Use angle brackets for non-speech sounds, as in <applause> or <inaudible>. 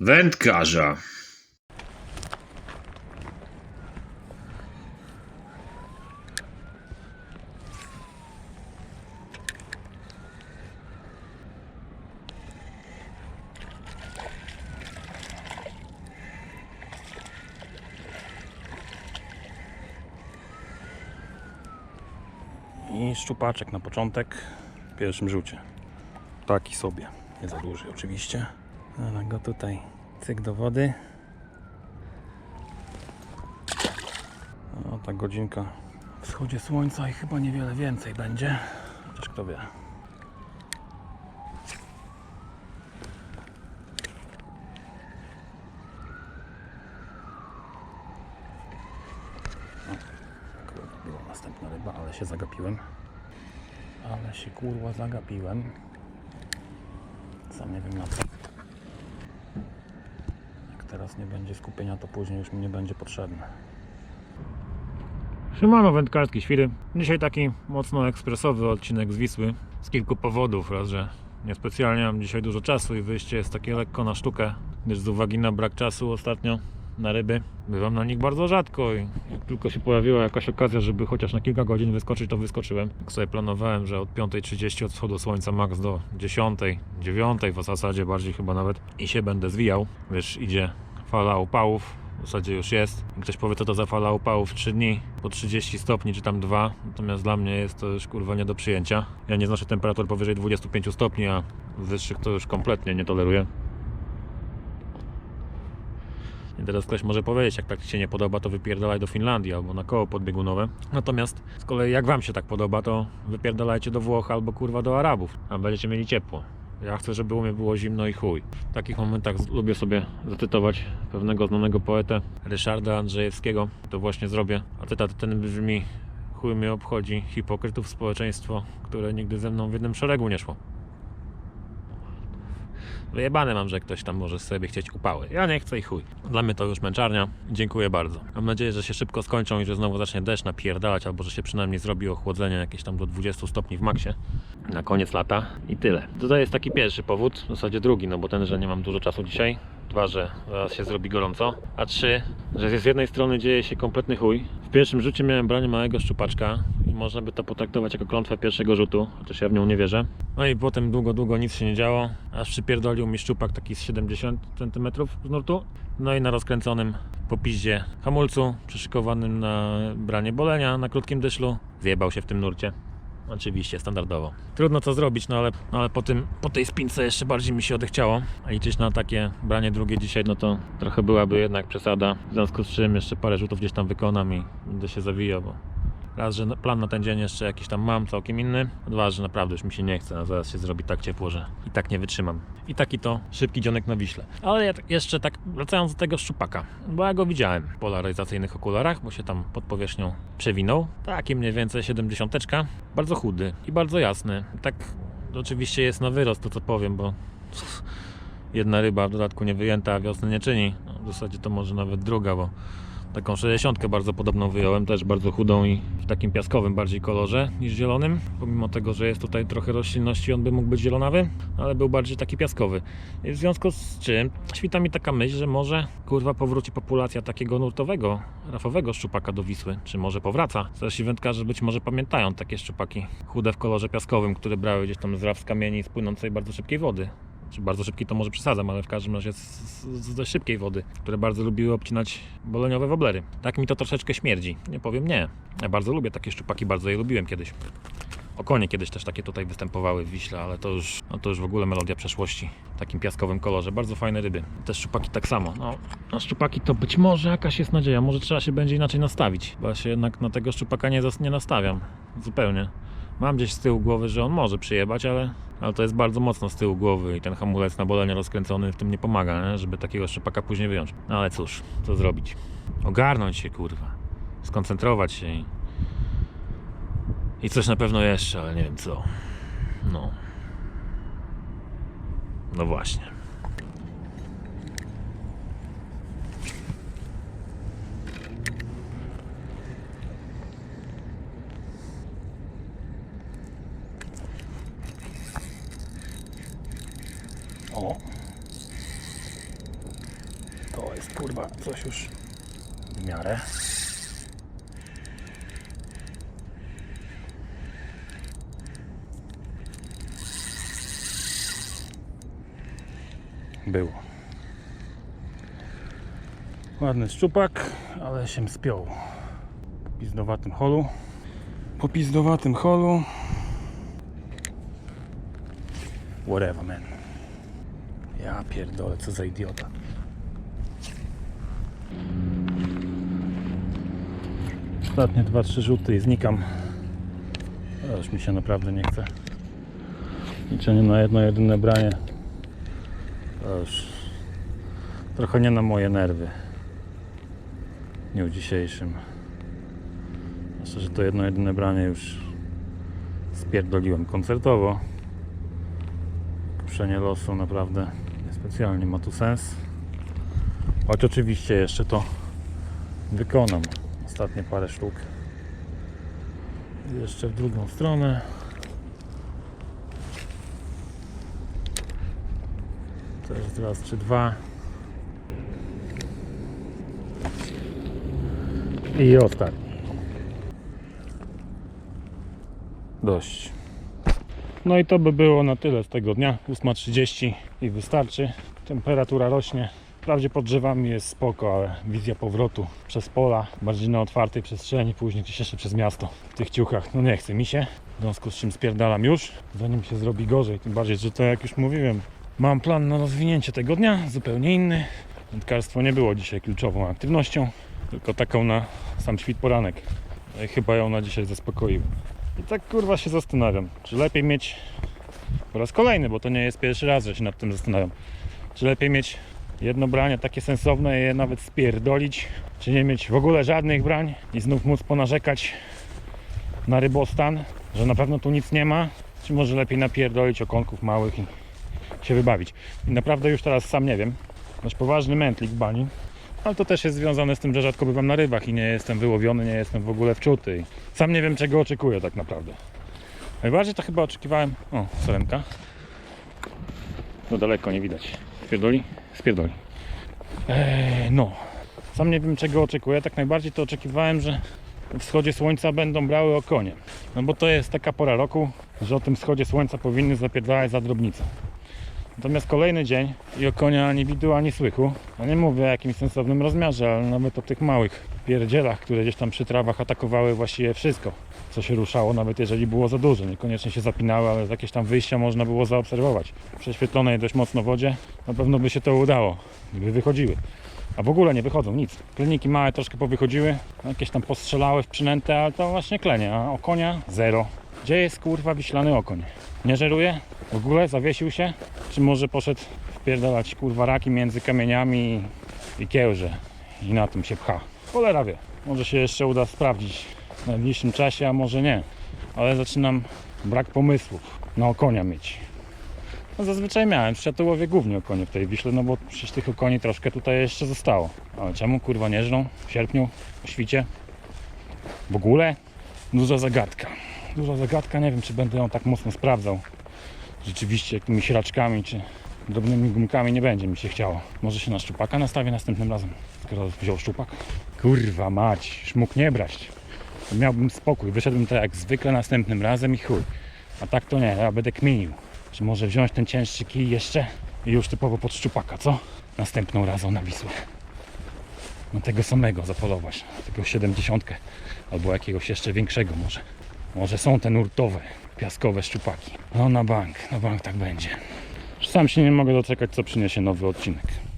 Wędkarza. I szczupaczek na początek w pierwszym rzucie. Taki sobie, nie za duży oczywiście. Ale go tutaj cyk do wody. O, ta godzinka wschodzie słońca i chyba niewiele więcej będzie. Chociaż kto wie. Była następna ryba, ale się zagapiłem. Ale się kurwa zagapiłem. Sam nie wiem na co. Teraz nie będzie skupienia, to później już mi nie będzie potrzebne. Siemano wędkarski świry. Dzisiaj taki mocno ekspresowy odcinek z Wisły. Z kilku powodów. Raz, że niespecjalnie mam dzisiaj dużo czasu i wyjście jest takie lekko na sztukę, gdyż z uwagi na brak czasu ostatnio na ryby bywam na nich bardzo rzadko i jak tylko się pojawiła jakaś okazja, żeby chociaż na kilka godzin wyskoczyć, to wyskoczyłem. Jak sobie planowałem, że od 5.30 od wschodu słońca max do 10.00, 9.00 w zasadzie bardziej chyba nawet i się będę zwijał. Wiesz, idzie fala upałów, w zasadzie już jest. Ktoś powie, co to za fala upałów 3 dni po 30 stopni, czy tam 2. Natomiast dla mnie jest to już kurwa nie do przyjęcia. Ja nie znoszę temperatur powyżej 25 stopni, a wyższych to już kompletnie nie toleruję. I teraz ktoś może powiedzieć, jak tak Ci się nie podoba, to wypierdalaj do Finlandii albo na koło podbiegunowe. Natomiast z kolei jak Wam się tak podoba, to wypierdalajcie do Włoch albo kurwa do Arabów, a będziecie mieli ciepło. Ja chcę, żeby u mnie było zimno i chuj. W takich momentach lubię sobie zacytować pewnego znanego poetę Ryszarda Andrzejewskiego. To właśnie zrobię. A cytat ten brzmi Chuj mnie obchodzi hipokrytów społeczeństwo, które nigdy ze mną w jednym szeregu nie szło. Wyjebane mam, że ktoś tam może sobie chcieć upały. Ja nie chcę i chuj. Dla mnie to już męczarnia. Dziękuję bardzo. Mam nadzieję, że się szybko skończą i że znowu zacznie deszcz napierdalać, albo że się przynajmniej zrobi ochłodzenie jakieś tam do 20 stopni w maksie. Na koniec lata i tyle. To jest taki pierwszy powód, w zasadzie drugi, no bo ten, że nie mam dużo czasu dzisiaj. Dwa, że zaraz się zrobi gorąco. A trzy, że z jednej strony dzieje się kompletny chuj. W pierwszym rzucie miałem branie małego szczupaczka można by to potraktować jako klątwę pierwszego rzutu, chociaż ja w nią nie wierzę. No i potem długo, długo nic się nie działo, aż przypierdolił mi szczupak taki z 70 cm z nurtu. No i na rozkręconym popiździe hamulcu, przyszykowanym na branie bolenia na krótkim dyszlu, zjebał się w tym nurcie. Oczywiście, standardowo. Trudno co zrobić, no ale, no ale po, tym, po tej spince jeszcze bardziej mi się odechciało. A liczyć na takie branie drugie dzisiaj, no to trochę byłaby jednak przesada. W związku z czym jeszcze parę rzutów gdzieś tam wykonam i będę się zawijał, bo raz, że plan na ten dzień jeszcze jakiś tam mam, całkiem inny. Dwa, że naprawdę już mi się nie chce, a zaraz się zrobi tak ciepło, że i tak nie wytrzymam. I taki to szybki dzionek na Wiśle. Ale jeszcze tak wracając do tego szczupaka, bo ja go widziałem w polaryzacyjnych okularach, bo się tam pod powierzchnią przewinął. Taki mniej więcej 70. Bardzo chudy i bardzo jasny. Tak oczywiście jest na wyrost to co powiem, bo <laughs> jedna ryba w dodatku nie wyjęta, a wiosny nie czyni. No, w zasadzie to może nawet druga, bo taką 60 bardzo podobną wyjąłem, też bardzo chudą i w takim piaskowym bardziej kolorze niż zielonym. Pomimo tego, że jest tutaj trochę roślinności, on by mógł być zielonawy, ale był bardziej taki piaskowy. I w związku z czym świta mi taka myśl, że może kurwa powróci populacja takiego nurtowego, rafowego szczupaka do Wisły, czy może powraca. Starsi wędkarze być może pamiętają takie szczupaki chude w kolorze piaskowym, które brały gdzieś tam z raf z kamieni z płynącej bardzo szybkiej wody czy bardzo szybki to może przesadzam, ale w każdym razie z, z, z dość szybkiej wody, które bardzo lubiły obcinać boleniowe woblery. Tak mi to troszeczkę śmierdzi. Nie powiem nie. Ja bardzo lubię takie szczupaki, bardzo je lubiłem kiedyś. Okonie kiedyś też takie tutaj występowały w Wiśle, ale to już, no to już w ogóle melodia przeszłości. W takim piaskowym kolorze. Bardzo fajne ryby. Te szczupaki tak samo. No, na szczupaki to być może jakaś jest nadzieja. Może trzeba się będzie inaczej nastawić. Bo ja się jednak na tego szczupaka nie, nie nastawiam. Zupełnie. Mam gdzieś z tyłu głowy, że on może przyjebać, ale, ale to jest bardzo mocno z tyłu głowy i ten hamulec na bolenie rozkręcony w tym nie pomaga, nie? żeby takiego szczepaka później wyjąć. No ale cóż, co zrobić? Ogarnąć się, kurwa. Skoncentrować się i... I coś na pewno jeszcze, ale nie wiem co. No. No właśnie. O. To jest kurwa coś już w miarę. Było. Ładny szczupak, ale się spiął. Po pizdowatym holu. Po pizdowatym holu. Whatever, man. Ja pierdolę, co za idiota. Ostatnie dwa, trzy rzuty i znikam. A Już mi się naprawdę nie chce. Liczenie na jedno, jedyne branie. Już trochę nie na moje nerwy. W dniu dzisiejszym. Zwłaszcza, że to jedno, jedyne branie już spierdoliłem koncertowo. Puszczenie losu naprawdę niespecjalnie ma tu sens. Choć oczywiście jeszcze to wykonam. Ostatnie parę sztuk. Jeszcze w drugą stronę. Też raz czy dwa. I ostatni. Dość. No i to by było na tyle z tego dnia. 8.30 i wystarczy. Temperatura rośnie. Wprawdzie pod drzewami jest spoko, ale wizja powrotu przez pola, bardziej na otwartej przestrzeni, później gdzieś jeszcze przez miasto. W tych ciuchach, no nie chce mi się. W związku z czym spierdalam już, zanim się zrobi gorzej. Tym bardziej, że to jak już mówiłem, mam plan na rozwinięcie tego dnia, zupełnie inny. Wędkarstwo nie było dzisiaj kluczową aktywnością, tylko taką na sam świt poranek. No chyba ją na dzisiaj zaspokoił. I tak kurwa się zastanawiam, czy lepiej mieć po raz kolejny, bo to nie jest pierwszy raz, że się nad tym zastanawiam. Czy lepiej mieć jedno branie takie sensowne i je nawet spierdolić, czy nie mieć w ogóle żadnych brań i znów móc ponarzekać na rybostan, że na pewno tu nic nie ma, czy może lepiej napierdolić okonków małych i się wybawić. I naprawdę już teraz sam nie wiem. Masz poważny mętlik w bani, ale to też jest związane z tym, że rzadko bywam na rybach i nie jestem wyłowiony, nie jestem w ogóle wczuty. Sam nie wiem czego oczekuję tak naprawdę. Najbardziej to chyba oczekiwałem... O, salemka. No daleko nie widać. Spierdoli? Spierdoli. Eee, no. Sam nie wiem czego oczekuję. Tak najbardziej to oczekiwałem, że o wschodzie słońca będą brały okonie. No bo to jest taka pora roku, że o tym wschodzie słońca powinny zapierdalać za drobnicę. Natomiast kolejny dzień i o konia ani widu, ani słychu. No nie mówię o jakimś sensownym rozmiarze, ale nawet o tych małych pierdzielach, które gdzieś tam przy trawach atakowały właściwie wszystko, co się ruszało, nawet jeżeli było za duże. Niekoniecznie się zapinały, ale jakieś tam wyjścia można było zaobserwować. Prześwietlonej dość mocno wodzie na pewno by się to udało, gdyby wychodziły. A w ogóle nie wychodzą, nic. Kleniki małe troszkę powychodziły, jakieś tam postrzelały w przynętę, ale to właśnie klenie, a o konia zero. Gdzie jest kurwa wiślany okoń? Nie żeruje? W ogóle zawiesił się? Czy może poszedł wpierdalać kurwa raki między kamieniami i kiełże i na tym się pcha? Cholera wie. Może się jeszcze uda sprawdzić w najbliższym czasie, a może nie. Ale zaczynam brak pomysłów na okonia mieć. No zazwyczaj miałem, przecież ja to łowię głównie okonie w tej Wiśle, no bo przecież tych okoni troszkę tutaj jeszcze zostało. Ale czemu kurwa nie żną w sierpniu, o świcie? W ogóle? Duża zagadka. Duża zagadka, nie wiem czy będę ją tak mocno sprawdzał. Rzeczywiście jakimiś raczkami czy drobnymi gumkami nie będzie mi się chciało. Może się na szczupaka nastawię następnym razem, skoro wziął szczupak. Kurwa mać, już mógł nie brać. Miałbym spokój, wyszedłbym tak jak zwykle następnym razem i chuj. A tak to nie, ja będę kminił. Czy może wziąć ten cięższy kij jeszcze i już typowo pod szczupaka, co? Następną razą na Wisłę. Na tego samego zapolować, tego 70 albo jakiegoś jeszcze większego może. Może są te nurtowe, piaskowe szczupaki. No na bank, na bank tak będzie. Sam się nie mogę doczekać, co przyniesie nowy odcinek.